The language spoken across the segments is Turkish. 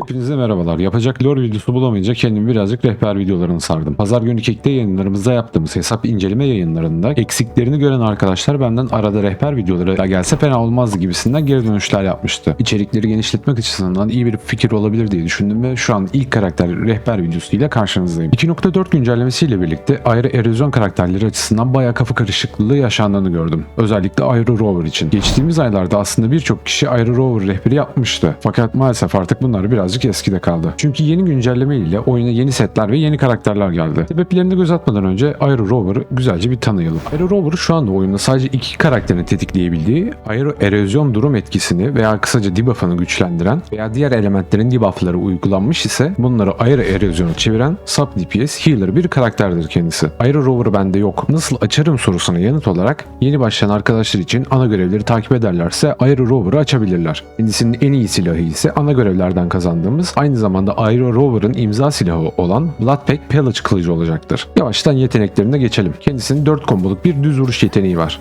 Hepinize merhabalar. Yapacak lore videosu bulamayınca kendimi birazcık rehber videolarını sardım. Pazar günü Kek'te yayınlarımızda yaptığımız hesap inceleme yayınlarında eksiklerini gören arkadaşlar benden arada rehber videoları "Ya gelse fena olmazdı gibisinden geri dönüşler yapmıştı. İçerikleri genişletmek açısından iyi bir fikir olabilir diye düşündüm ve şu an ilk karakter rehber videosuyla karşınızdayım. 2.4 güncellemesiyle birlikte ayrı erozyon karakterleri açısından bayağı kafa karışıklığı yaşandığını gördüm. Özellikle Ayrı Rover için. Geçtiğimiz aylarda aslında birçok kişi Ayrı Rover rehberi yapmıştı. Fakat maalesef artık bunlar birazcık eskide kaldı. Çünkü yeni güncelleme ile oyuna yeni setler ve yeni karakterler geldi. Sebeplerini göz atmadan önce Aero Rover'ı güzelce bir tanıyalım. Aero Rover şu anda oyunda sadece iki karakterin tetikleyebildiği Aero erozyon durum etkisini veya kısaca debuff'ını güçlendiren veya diğer elementlerin debuff'ları uygulanmış ise bunları Aero erozyonu çeviren sub DPS healer bir karakterdir kendisi. Aero Rover bende yok. Nasıl açarım sorusuna yanıt olarak yeni başlayan arkadaşlar için ana görevleri takip ederlerse Aero Rover'ı açabilirler. Kendisinin en iyi silahı ise ana görevlerden kazandığımız aynı zamanda Aero Rover'ın imza silahı olan Bloodpack Pillage kılıcı olacaktır. Yavaştan yeteneklerine geçelim. Kendisinin 4 komboluk bir düz vuruş yeteneği var.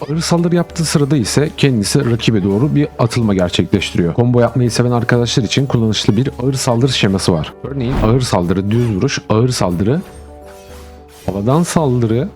Ağır saldırı yaptığı sırada ise kendisi rakibe doğru bir atılma gerçekleştiriyor. Combo yapmayı seven arkadaşlar için kullanışlı bir ağır saldırı şeması var. Örneğin ağır saldırı, düz vuruş, ağır saldırı, havadan saldırı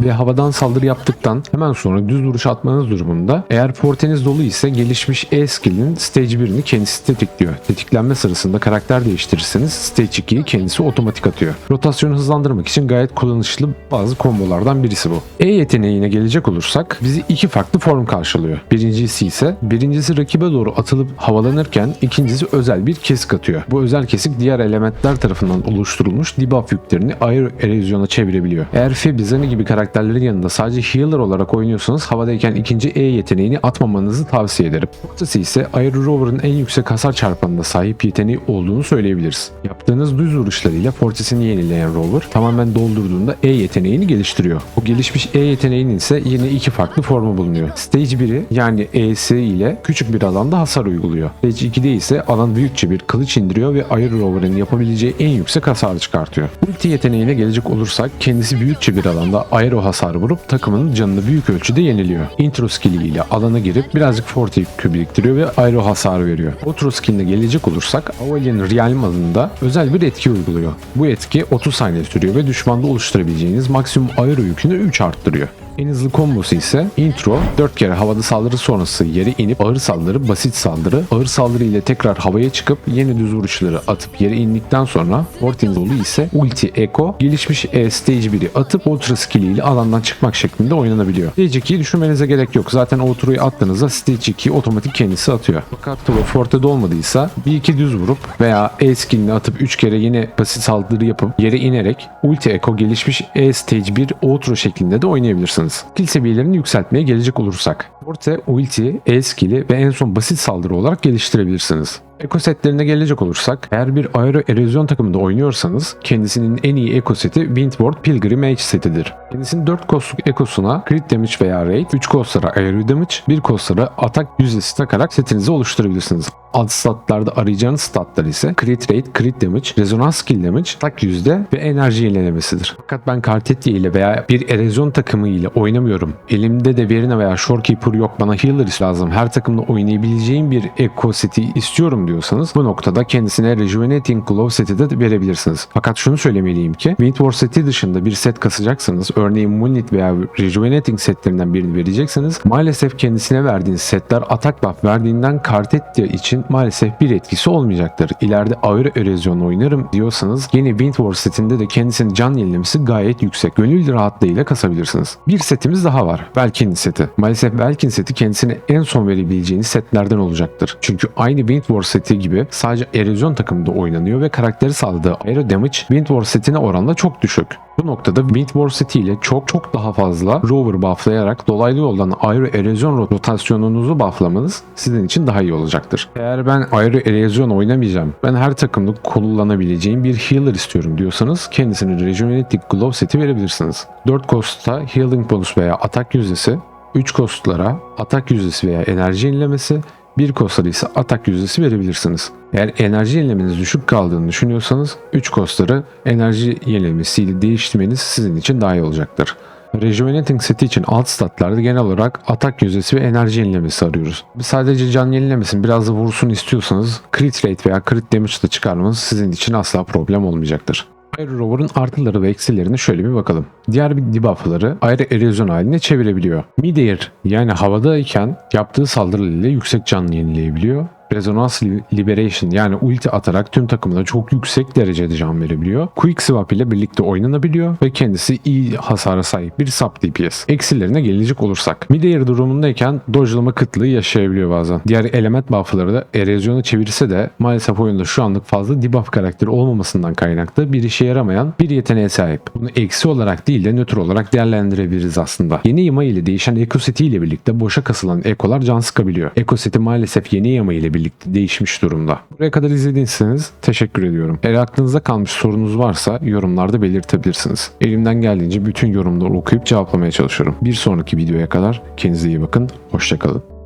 ve havadan saldırı yaptıktan hemen sonra düz vuruş atmanız durumunda eğer porteniz dolu ise gelişmiş E skill'in stage 1'ini kendisi tetikliyor. Tetiklenme sırasında karakter değiştirirseniz stage 2'yi kendisi otomatik atıyor. Rotasyonu hızlandırmak için gayet kullanışlı bazı kombolardan birisi bu. E yeteneğine gelecek olursak bizi iki farklı form karşılıyor. Birincisi ise birincisi rakibe doğru atılıp havalanırken ikincisi özel bir kesik atıyor. Bu özel kesik diğer elementler tarafından oluşturulmuş debuff yüklerini ayrı erozyona çevirebiliyor. Eğer Febizani gibi karakterlerin yanında sadece healer olarak oynuyorsanız havadayken ikinci E yeteneğini atmamanızı tavsiye ederim. Noktası ise Aero Rover'ın en yüksek hasar çarpanına sahip yeteneği olduğunu söyleyebiliriz. Yaptığınız düz vuruşlarıyla fortesini yenileyen Rover tamamen doldurduğunda E yeteneğini geliştiriyor. Bu gelişmiş E yeteneğinin ise yine iki farklı formu bulunuyor. Stage 1'i yani E'si ile küçük bir alanda hasar uyguluyor. Stage 2'de ise alan büyükçe bir kılıç indiriyor ve Aero Rover'ın yapabileceği en yüksek hasarı çıkartıyor. Ulti yeteneğine gelecek olursak kendisi büyükçe bir alanda aero hasar vurup takımının canını büyük ölçüde yeniliyor. Intro skilli ile alana girip birazcık forte yükü biriktiriyor ve aero hasar veriyor. Outro skilline gelecek olursak Aurelian Realm adında özel bir etki uyguluyor. Bu etki 30 saniye sürüyor ve düşmanda oluşturabileceğiniz maksimum aero yükünü 3 arttırıyor. En hızlı kombosu ise intro 4 kere havada saldırı sonrası yere inip ağır saldırı, basit saldırı, ağır saldırı ile tekrar havaya çıkıp yeni düz vuruşları atıp yere indikten sonra Fortin dolu ise ulti echo gelişmiş E stage 1'i atıp ultra skill ile alandan çıkmak şeklinde oynanabiliyor. Stage 2'yi düşünmenize gerek yok. Zaten outro'yu attığınızda stage 2'yi otomatik kendisi atıyor. Fakat tabi forte olmadıysa bir iki düz vurup veya E skillini atıp 3 kere yine basit saldırı yapıp yere inerek ulti echo gelişmiş E stage 1 outro şeklinde de oynayabilirsiniz. Skill seviyelerini yükseltmeye gelecek olursak. Forte, ulti, E skill'i ve en son basit saldırı olarak geliştirebilirsiniz. Eko setlerine gelecek olursak eğer bir aero erozyon takımında oynuyorsanız kendisinin en iyi eko seti Windward Pilgrim Mage setidir. Kendisinin 4 kostluk ekosuna crit damage veya raid, 3 kostlara aero damage, 1 kostlara atak yüzdesi takarak setinizi oluşturabilirsiniz. Alt statlarda arayacağınız statlar ise crit rate, crit damage, rezonans skill damage, atak yüzde ve enerji yenilemesidir. Fakat ben Kartetya ile veya bir erozyon takımı ile oynamıyorum. Elimde de Verina veya Shorekeeper yok bana healer lazım. Her takımda oynayabileceğim bir eko seti istiyorum diyorsanız bu noktada kendisine Rejuvenating Glove seti de verebilirsiniz. Fakat şunu söylemeliyim ki Windward seti dışında bir set kasacaksanız örneğin Moonlit veya Rejuvenating setlerinden birini verecekseniz maalesef kendisine verdiğiniz setler atak buff verdiğinden Kartetya için maalesef bir etkisi olmayacaktır. İleride Aura Erosion oynarım diyorsanız yeni Windward setinde de kendisinin can yenilemesi gayet yüksek. Gönül rahatlığıyla kasabilirsiniz. Bir setimiz daha var. Velkin seti. Maalesef Velkin seti kendisine en son verebileceğiniz setlerden olacaktır. Çünkü aynı Windward seti seti gibi sadece erozyon takımında oynanıyor ve karakteri sağladığı aero damage Windward setine oranla çok düşük. Bu noktada Windward seti ile çok çok daha fazla rover bufflayarak dolaylı yoldan aero erozyon rotasyonunuzu bufflamanız sizin için daha iyi olacaktır. Eğer ben aero erozyon oynamayacağım, ben her takımda kullanabileceğim bir healer istiyorum diyorsanız kendisine Rejuvenating Glove seti verebilirsiniz. 4 costa healing bonus veya atak yüzdesi, 3 kostlara atak yüzdesi veya enerji inlemesi 1 kostar ise atak yüzdesi verebilirsiniz. Eğer enerji yenilemeniz düşük kaldığını düşünüyorsanız 3 kostarı enerji yenilemesiyle değiştirmeniz sizin için daha iyi olacaktır. Rejuvenating seti için alt statlarda genel olarak atak yüzdesi ve enerji yenilemesi arıyoruz. Sadece can yenilemesin biraz da vursun istiyorsanız crit rate veya crit damage da çıkarmanız sizin için asla problem olmayacaktır. Aero Rover'ın artıları ve eksilerine şöyle bir bakalım. Diğer bir debuffları ayrı erozyon haline çevirebiliyor. Midair yani havadayken yaptığı saldırılarıyla yüksek can yenileyebiliyor. Resonance Li- Liberation yani ulti atarak tüm takımına çok yüksek derecede can verebiliyor. Quick Swap ile birlikte oynanabiliyor ve kendisi iyi hasara sahip bir sub DPS. Eksilerine gelecek olursak. Midair durumundayken dodge'lama kıtlığı yaşayabiliyor bazen. Diğer element buff'ları da erozyona çevirse de maalesef oyunda şu anlık fazla debuff karakteri olmamasından kaynaklı bir işe yaramayan bir yeteneğe sahip. Bunu eksi olarak değil de nötr olarak değerlendirebiliriz aslında. Yeni yama ile değişen City ile birlikte boşa kasılan ekolar can sıkabiliyor. City maalesef yeni yama ile birlikte değişmiş durumda. Buraya kadar izlediyseniz teşekkür ediyorum. Eğer aklınızda kalmış sorunuz varsa yorumlarda belirtebilirsiniz. Elimden geldiğince bütün yorumları okuyup cevaplamaya çalışıyorum. Bir sonraki videoya kadar kendinize iyi bakın. Hoşçakalın.